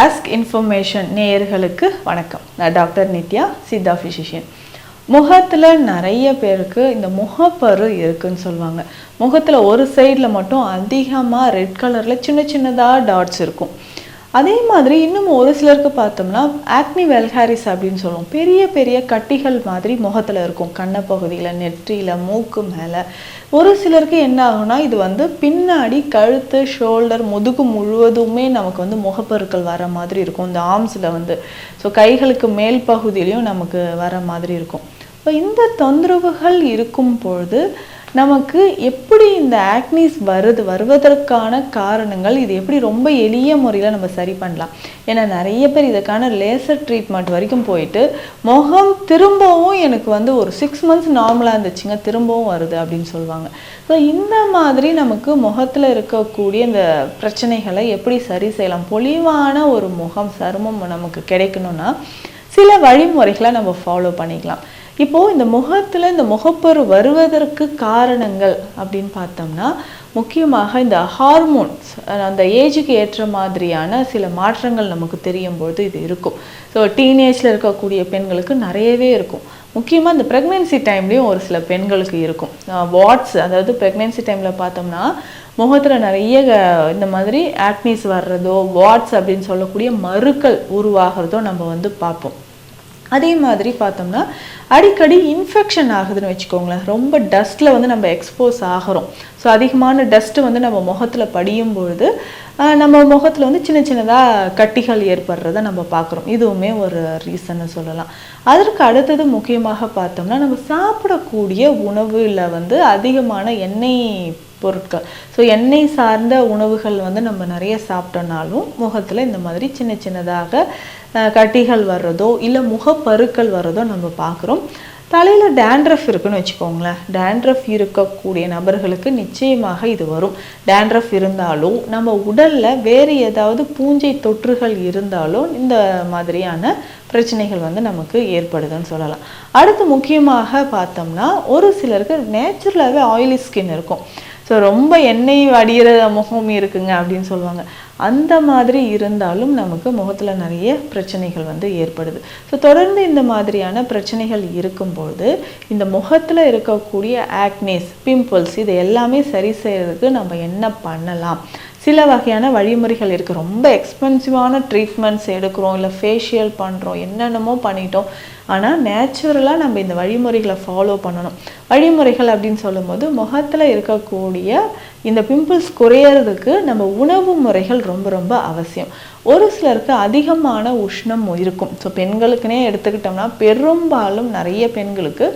Ask information நேயர்களுக்கு வணக்கம். நான் டாக்டர் நித்யா சித்தா ஃபிசிஷியன் முகத்தில் நிறைய பேருக்கு இந்த முகப்பரு இருக்குன்னு சொல்லுவாங்க. முகத்தில் ஒரு சைடில் மட்டும் அதிகமாக ரெட் கலரில் சின்ன சின்னதாக டாட்ஸ் இருக்கும். அதே மாதிரி இன்னும் ஒரு சிலருக்கு பார்த்தோம்னா ஆக்னி வெல்ஹாரிஸ் அப்படின்னு சொல்லுவோம். பெரிய பெரிய கட்டிகள் மாதிரி முகத்தில் இருக்கும். கண்ணை பகுதியில் நெற்றியில் மூக்கு மேலே. ஒரு சிலருக்கு என்ன ஆகும்னா இது வந்து பின்னாடி கழுத்து ஷோல்டர் முதுகு முழுவதுமே நமக்கு வந்து முகப்பொருட்கள் வர மாதிரி இருக்கும். இந்த ஆர்ம்ஸில் வந்து. ஸோ கைகளுக்கு மேல் பகுதியிலையும் நமக்கு வர மாதிரி இருக்கும். இப்போ இந்த தொந்தரவுகள் இருக்கும் பொழுது நமக்கு எப்படி இந்த ஆக்னிஸ் வருது வருவதற்கான காரணங்கள் இது எப்படி ரொம்ப எளிய முறையில் நம்ம சரி பண்ணலாம். ஏன்னா நிறைய பேர் இதுக்கான லேசர் ட்ரீட்மெண்ட் வரைக்கும் போயிட்டு முகம் திரும்பவும் எனக்கு வந்து ஒரு சிக்ஸ் மந்த்ஸ் நார்மலாக இருந்துச்சுங்க திரும்பவும் வருது அப்படின்னு சொல்லுவாங்க. ஸோ இந்த மாதிரி நமக்கு முகத்தில் இருக்கக்கூடிய இந்த பிரச்சனைகளை எப்படி சரி செய்யலாம்? பொலிவான ஒரு முகம் சருமம் நமக்கு கிடைக்கணும்னா சில வழிமுறைகளை நம்ம ஃபாலோ பண்ணிக்கலாம். இப்போது இந்த முகத்தில் இந்த முகப்பரு வருவதற்கு காரணங்கள் அப்படின்னு பார்த்தோம்னா முக்கியமாக இந்த ஹார்மோன்ஸ் அந்த ஏஜுக்கு ஏற்ற மாதிரியான சில மாற்றங்கள் நமக்கு தெரியும் பொழுது இது இருக்கும். ஸோ டீனேஜில் இருக்கக்கூடிய பெண்களுக்கு நிறையவே இருக்கும். முக்கியமாக இந்த ப்ரெக்னென்சி டைம்லேயும் ஒரு சில பெண்களுக்கு இருக்கும். வாட்ஸ் அதாவது ப்ரெக்னென்சி டைமில் பார்த்தோம்னா முகத்தில் நிறைய இந்த மாதிரி ஆக்னிஸ் வர்றதோ வாட்ஸ் அப்படின்னு சொல்லக்கூடிய மறுக்கள் உருவாகிறதோ நம்ம வந்து பார்ப்போம். அதே மாதிரி பார்த்தோம்னா அடிக்கடி இன்ஃபெக்ஷன் ஆகுதுன்னு வச்சுக்கோங்களேன். ரொம்ப டஸ்ட்டில் வந்து நம்ம எக்ஸ்போஸ் ஆகிறோம். ஸோ அதிகமான டஸ்ட்டு வந்து நம்ம முகத்தில் படியும் பொழுது நம்ம முகத்தில் வந்து சின்ன சின்னதாக கட்டிகள் ஏற்படுறத நம்ம பார்க்குறோம். இதுவுமே ஒரு ரீசன்னு சொல்லலாம். அதற்கு அடுத்தது முக்கியமாக பார்த்தோம்னா நம்ம சாப்பிடக்கூடிய உணவில் வந்து அதிகமான எண்ணெய் பொருட்கள். ஸோ எண்ணெய் சார்ந்த உணவுகள் வந்து நம்ம நிறைய சாப்பிட்டோனாலும் முகத்தில் இந்த மாதிரி சின்ன சின்னதாக கட்டிகள் வர்றதோ இல்லை முகப்பருக்கள் வர்றதோ நம்ம பார்க்குறோம் தலையில் டேண்ட்ரஃப் இருக்குன்னு வச்சுக்கோங்களேன். டேண்ட்ரஃப் இருக்கக்கூடிய நபர்களுக்கு நிச்சயமாக இது வரும். டேண்ட்ரஃப் இருந்தாலும் நம்ம உடலில் வேறு ஏதாவது பூஞ்சை தொற்றுகள் இருந்தாலும் இந்த மாதிரியான பிரச்சனைகள் வந்து நமக்கு ஏற்படுதுன்னு சொல்லலாம். அடுத்து முக்கியமாக பார்த்தோம்னா ஒரு சிலருக்கு நேச்சுரலாகவே ஆயிலி ஸ்கின் இருக்கும். ஸோ ரொம்ப எண்ணெய் வடிகிற முகம் இருக்குங்க அப்படின்னு சொல்லுவாங்க. அந்த மாதிரி இருந்தாலும் நமக்கு முகத்தில் நிறைய பிரச்சனைகள் வந்து ஏற்படுது. ஸோ தொடர்ந்து இந்த மாதிரியான பிரச்சனைகள் இருக்கும்போது இந்த முகத்தில் இருக்கக்கூடிய ஆக்னேஸ் பிம்பிள்ஸ் இது எல்லாமே சரி செய்கிறதுக்கு நம்ம என்ன பண்ணலாம்? சில வகையான வழிமுறைகள் இருக்குது ரொம்ப எக்ஸ்பென்சிவான ட்ரீட்மெண்ட்ஸ் எடுக்கிறோம் இல்லை ஃபேஷியல் பண்ணுறோம் என்னென்னமோ பண்ணிட்டோம். ஆனால் நேச்சுரலாக நம்ம இந்த வழிமுறைகளை ஃபாலோ பண்ணணும். வழிமுறைகள் அப்படின்னு சொல்லும்போது முகத்தில் இருக்கக்கூடிய இந்த பிம்பிள்ஸ் குறையிறதுக்கு நம்ம உணவு முறைகள் ரொம்ப ரொம்ப அவசியம். ஒரு சிலருக்கு அதிகமான உஷ்ணம் இருக்கும். ஸோ பெண்களுக்குனே எடுத்துக்கிட்டோம்னா பெரும்பாலும் நிறைய பெண்களுக்கு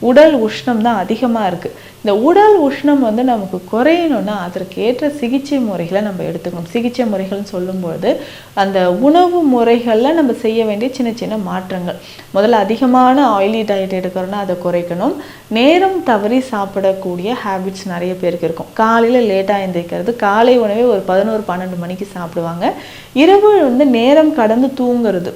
உடல் உஷ்ணம் தான் அதிகமாக இருக்குது இந்த உடல் உஷ்ணம் வந்து நமக்கு குறையணும்னா அதற்கு ஏற்ற சிகிச்சை முறைகளை நம்ம எடுத்துக்கணும். சிகிச்சை முறைகள்னு சொல்லும்போது அந்த உணவு முறைகளில் நம்ம செய்ய வேண்டிய சின்ன சின்ன மாற்றங்கள். முதல்ல அதிகமான ஆயிலி டயட் எடுக்கிறோன்னா அதை குறைக்கணும். நேரம் தவறி சாப்பிடக்கூடிய ஹேபிட்ஸ் நிறைய பேருக்கு இருக்கும். காலையில் லேட்டாக எந்திரிக்கிறது காலை உணவே ஒரு பதினோரு பன்னெண்டு மணிக்கு சாப்பிடுவாங்க. இரவு வந்து நேரம் கடந்து தூங்குறது.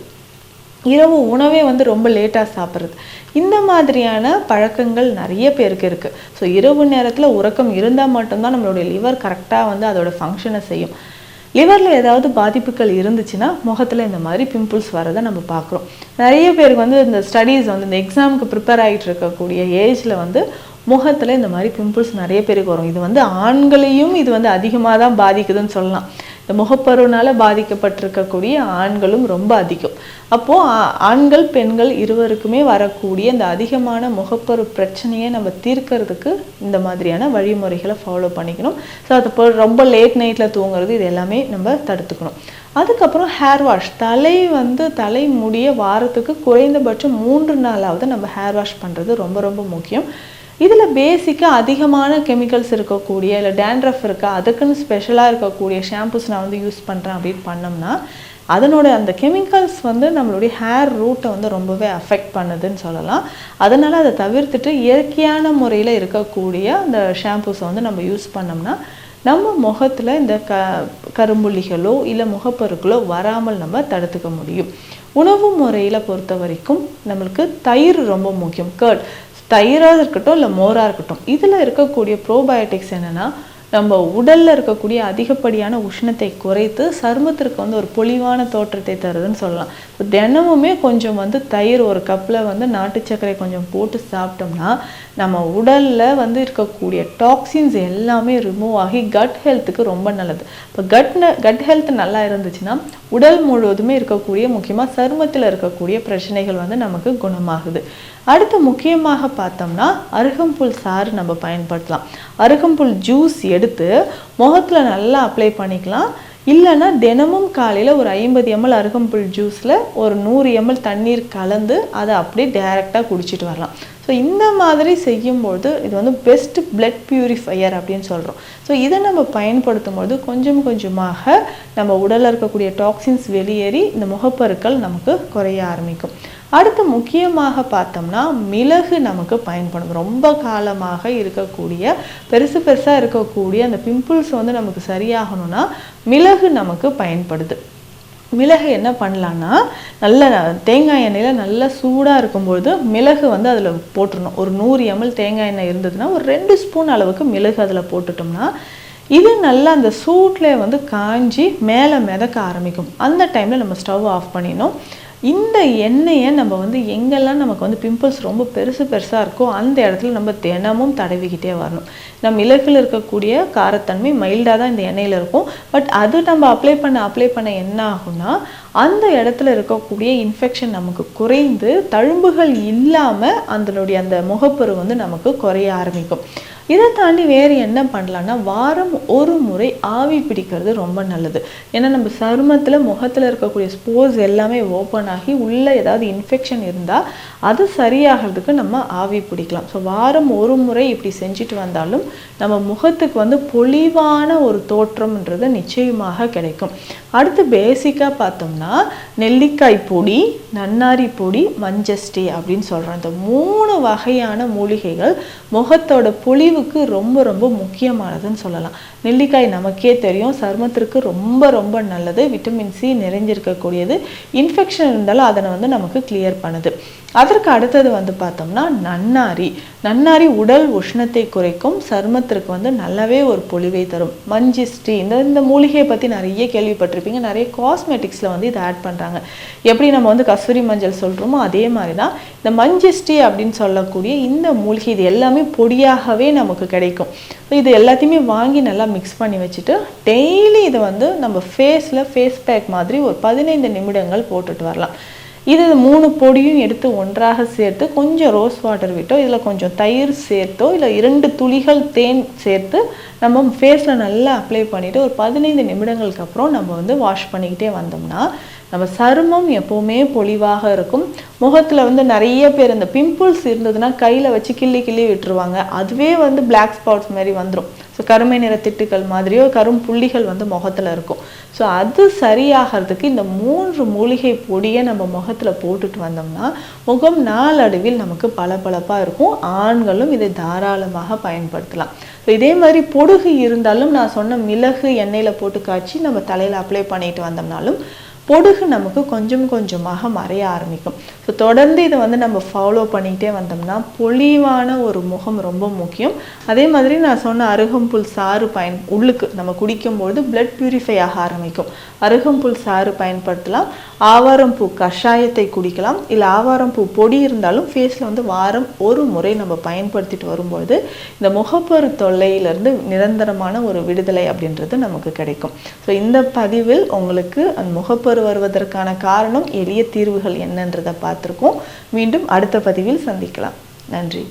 இரவு உணவே வந்து ரொம்ப லேட்டாக சாப்பிட்றது. இந்த மாதிரியான பழக்கங்கள் நிறைய பேருக்கு இருக்குது ஸோ இரவு நேரத்தில் உறக்கம் இருந்தால் மட்டும்தான் நம்மளுடைய லிவர் கரெக்டாக வந்து அதோட ஃபங்க்ஷனை செய்யும். லிவரில் ஏதாவது பாதிப்புகள் இருந்துச்சுன்னா முகத்தில் இந்த மாதிரி பிம்பிள்ஸ் வரதை நம்ம பார்க்குறோம். நிறைய பேருக்கு வந்து இந்த ஸ்டடீஸ் வந்து இந்த எக்ஸாமுக்கு ப்ரிப்பேர் ஆகிட்டு இருக்கக்கூடிய ஏஜில் வந்து முகத்தில் இந்த மாதிரி பிம்பிள்ஸ் நிறைய பேருக்கு வரும். இது வந்து ஆண்களையும் இது வந்து அதிகமாக தான் பாதிக்குதுன்னு சொல்லலாம். இந்த முகப்பருவனால் பாதிக்கப்பட்டிருக்கக்கூடிய ஆண்களும் ரொம்ப அதிகம். அப்போது ஆண்கள் பெண்கள் இருவருக்குமே வரக்கூடிய இந்த அதிகமான முகப்பரு பிரச்சனையை நம்ம தீர்க்கறதுக்கு இந்த மாதிரியான வழிமுறைகளை ஃபாலோ பண்ணிக்கணும். ஸோ அது ரொம்ப லேட் நைட்டில் தூங்குறது இது எல்லாமே நம்ம தடுத்துக்கணும். அதுக்கப்புறம் ஹேர் வாஷ் தலை வந்து தலை முடிய வாரத்துக்கு குறைந்தபட்சம் மூன்று நாளாவது நம்ம ஹேர் வாஷ் பண்ணுறது ரொம்ப ரொம்ப முக்கியம். இதில் பேசிக்காக அதிகமான கெமிக்கல்ஸ் இருக்கக்கூடிய இல்லை டேண்ட்ரஃப் இருக்கா அதுக்குன்னு ஸ்பெஷலாக இருக்கக்கூடிய ஷாம்பூஸ் நான் வந்து யூஸ் பண்ணுறேன் அப்படின்னு பண்ணோம்னா அதனோட அந்த கெமிக்கல்ஸ் வந்து நம்மளுடைய ஹேர் ரூட்டை வந்து ரொம்பவே அஃபெக்ட் பண்ணுதுன்னு சொல்லலாம். அதனால் அதை தவிர்த்துட்டு இயற்கையான முறையில் இருக்கக்கூடிய அந்த ஷாம்பூஸை வந்து நம்ம யூஸ் பண்ணோம்னா நம்ம முகத்தில் இந்த க கரும்புள்ளிகளோ இல்லை முகப்பருக்களோ வராமல் நம்ம தடுத்துக்க முடியும். உணவு முறையில் பொறுத்த வரைக்கும் நம்மளுக்கு தயிர் ரொம்ப முக்கியம். கேர்ட் தயிராக இருக்கட்டும் இல்லை மோராக இருக்கட்டும் இதில் இருக்கக்கூடிய ப்ரோபயோட்டிக்ஸ் என்னென்னா நம்ம உடலில் இருக்கக்கூடிய அதிகப்படியான உஷ்ணத்தை குறைத்து சருமத்திற்கு வந்து ஒரு பொலிவான தோற்றத்தை தருதுன்னு சொல்லலாம். இப்போ தினமுமே கொஞ்சம் வந்து தயிர் ஒரு கப்பில் வந்து நாட்டு சர்க்கரை கொஞ்சம் போட்டு சாப்பிட்டோம்னா நம்ம உடலில் வந்து இருக்கக்கூடிய டாக்ஸின்ஸ் எல்லாமே ரிமூவ் ஆகி கட் ஹெல்த்துக்கு ரொம்ப நல்லது. இப்போ கட் கட் ஹெல்த் நல்லா இருந்துச்சுன்னா உடல் முழுவதுமே இருக்கக்கூடிய முக்கியமாக சருமத்தில் இருக்கக்கூடிய பிரச்சனைகள் வந்து நமக்கு குணமாகுது. அடுத்து முக்கியமாக பார்த்தோம்னா அருகம்புல் சாறு நம்ம பயன்படுத்தலாம். அருகம்புல் ஜூஸ் எடுத்து முகத்தில் நல்லா அப்ளை பண்ணிக்கலாம். இல்லைன்னா தினமும் காலையில் ஒரு ஐம்பது எம்எல் அருகம்புல் ஜூஸில் ஒரு நூறு எம்எல் தண்ணீர் கலந்து அதை அப்படியே டைரெக்டாக குடிச்சிட்டு வரலாம். ஸோ இந்த மாதிரி செய்யும்போது இது வந்து பெஸ்ட் பிளட் பியூரிஃபையர் அப்படின்னு சொல்கிறோம் ஸோ இதை நம்ம பயன்படுத்தும் போது கொஞ்சம் கொஞ்சமாக நம்ம உடலில் இருக்கக்கூடிய டாக்ஸின்ஸ் வெளியேறி இந்த முகப்பருக்கள் நமக்கு குறைய ஆரம்பிக்கும். அடுத்து முக்கியமாக பார்த்தோம்னா மிளகு நமக்கு பயன்படும். ரொம்ப காலமாக இருக்கக்கூடிய பெருசு பெருசாக இருக்கக்கூடிய அந்த பிம்பிள்ஸ் வந்து நமக்கு சரியாகணும்னா மிளகு நமக்கு பயன்படுது. மிளகு என்ன பண்ணலான்னா நல்ல தேங்காய் எண்ணெயில் நல்லா சூடாக இருக்கும்பொழுது மிளகு வந்து அதில் போட்டுடணும். ஒரு நூறு எம்எல் தேங்காய் எண்ணெய் இருந்ததுன்னா ஒரு ரெண்டு ஸ்பூன் அளவுக்கு மிளகு அதில் போட்டுட்டோம்னா இது நல்லா அந்த சூட்டில் வந்து காஞ்சி மேலே மிதக்க ஆரம்பிக்கும். அந்த டைமில் நம்ம ஸ்டவ் ஆஃப் பண்ணிடணும். இந்த எண்ணெயை நம்ம வந்து எங்கெல்லாம் நமக்கு வந்து பிம்பிள்ஸ் ரொம்ப பெருசு பெருசாக இருக்கோ அந்த இடத்துல நம்ம தினமும் தடவிக்கிட்டே வரணும். நம்ம இலக்கில் இருக்கக்கூடிய காரத்தன்மை மைல்டாக தான் இந்த எண்ணெயில் இருக்கும். பட் அது நம்ம அப்ளை பண்ண அப்ளை பண்ண என்ன ஆகும்னா அந்த இடத்துல இருக்கக்கூடிய இன்ஃபெக்ஷன் நமக்கு குறைந்து தழும்புகள் இல்லாமல் அதனுடைய அந்த முகப்பரு வந்து நமக்கு குறைய ஆரம்பிக்கும். இதை தாண்டி வேறு என்ன பண்ணலான்னா வாரம் ஒரு முறை ஆவி பிடிக்கிறது ரொம்ப நல்லது. ஏன்னா நம்ம சருமத்தில் முகத்தில் இருக்கக்கூடிய ஸ்போர்ஸ் எல்லாமே ஓப்பன் ஆகி உள்ளே ஏதாவது இன்ஃபெக்ஷன் இருந்தால் அது சரியாகிறதுக்கு நம்ம ஆவி பிடிக்கலாம். ஸோ வாரம் ஒரு முறை இப்படி செஞ்சுட்டு வந்தாலும் நம்ம முகத்துக்கு வந்து பொலிவான ஒரு தோற்றம்ன்றது நிச்சயமாக கிடைக்கும். அடுத்து பேசிக்காக பார்த்தோம்னா நெல்லிக்காய் பொடி நன்னாரி பொடி மஞ்சஸ்டி அப்படின்னு சொல்கிறோம் இந்த மூணு வகையான மூலிகைகள் முகத்தோட பொலிவுக்கு ரொம்ப ரொம்ப முக்கியமானதுன்னு சொல்லலாம். நெல்லிக்காய் நமக்கே தெரியும். சருமத்திற்கு ரொம்ப ரொம்ப நல்லது. Vitamin C நிறைஞ்சிருக்கக்கூடியது. இன்ஃபெக்ஷன் இருந்தாலும் அதனை வந்து நமக்கு கிளியர் பண்ணுது. அதற்கு அடுத்தது வந்து பார்த்தோம்னா நன்னாரி. நன்னாரி உடல் உஷ்ணத்தை குறைக்கும் சருமத்திற்கு வந்து நல்லாவே ஒரு பொலிவை தரும். மஞ்சிஸ்டி இந்த இந்த மூலிகையை பற்றி நிறைய கேள்விப்பட்டிருப்பீங்க. நிறைய காஸ்மெட்டிக்ஸில் வந்து இதை ஆட் பண்ணுறாங்க எப்படி நம்ம வந்து கஸ்தூரி மஞ்சள் சொல்கிறோமோ அதே மாதிரி தான் இந்த மஞ்சிஸ்டி அப்படின்னு சொல்லக்கூடிய இந்த மூலிகை இது எல்லாமே பொடியாகவே நமக்கு கிடைக்கும். இது எல்லாத்தையுமே வாங்கி நல்லா மிக்ஸ் பண்ணி வச்சுட்டு டெய்லி இதை வந்து நம்ம ஃபேஸில் ஃபேஸ் பேக் மாதிரி ஒரு பதினைந்து நிமிடங்கள் போட்டுட்டு வரலாம். இது மூணு பொடியும் எடுத்து ஒன்றாக சேர்த்து கொஞ்சம் ரோஸ் வாட்டர் விட்டோ இதில் கொஞ்சம் தயிர் சேர்த்தோ இல்லை இரண்டு துளிகள் தேன் சேர்த்து நம்ம ஃபேஸில் நல்லா அப்ளை பண்ணிவிட்டு ஒரு பதினைந்து நிமிடங்களுக்கு அப்புறம் நம்ம வந்து வாஷ் பண்ணிக்கிட்டே வந்தோம்னா நம்ம சருமம் எப்போவுமே பொலிவாக இருக்கும். முகத்தில் வந்து நிறைய பேர் இந்த பிம்பிள்ஸ் இருந்ததுன்னா கையில் வச்சு கிள்ளி கிள்ளி விட்டுருவாங்க. அதுவே வந்து பிளாக் ஸ்பாட்ஸ் மாதிரி வந்துடும் ஸோ கருமை நிற திட்டுக்கள் மாதிரியோ கரும் புள்ளிகள் வந்து முகத்தில் இருக்கும். ஸோ அது சரியாகிறதுக்கு இந்த மூன்று மூலிகை பொடியை நம்ம முகத்தில் போட்டுட்டு வந்தோம்னா முகம் நாளடைவில் நமக்கு பளபளப்பாக இருக்கும். ஆண்களும் இதை தாராளமாக பயன்படுத்தலாம். ஸோ இதே மாதிரி பொடுகு இருந்தாலும் நான் சொன்ன மிளகு எண்ணெயில் போட்டு காய்ச்சி நம்ம தலையில் அப்ளை பண்ணிட்டு வந்தோம்னாலும் பொடுகு நமக்கு கொஞ்சம் கொஞ்சமாக மறைய ஆரம்பிக்கும். ஸோ தொடர்ந்து இதை வந்து நம்ம ஃபாலோ பண்ணிகிட்டே வந்தோம்னா பொலிவான ஒரு முகம் ரொம்ப முக்கியம். அதே மாதிரி நான் சொன்ன அருகம்புல் சாறு பயன் உள்ளுக்கு நம்ம குடிக்கும்பொழுது பிளட் பியூரிஃபை ஆக ஆரம்பிக்கும். அருகம்புல் சாறு பயன்படுத்தலாம். ஆவாரம்பூ கஷாயத்தை குடிக்கலாம். இல்லை ஆவாரம்பூ பொடி இருந்தாலும் ஃபேஸில் வந்து வாரம் ஒரு முறை நம்ம பயன்படுத்திட்டு வரும்பொழுது இந்த முகப்பரு தொல்லையிலிருந்து நிரந்தரமான ஒரு விடுதலை அப்படின்றது நமக்கு கிடைக்கும். ஸோ இந்த பதிவில் உங்களுக்கு அந்த முகப்பரு வருவதற்கான காரணம் எளிய தீர்வுகள் என்னன்றதை பார்த்துருக்கோம். மீண்டும் அடுத்த பதிவில் சந்திக்கலாம். நன்றி.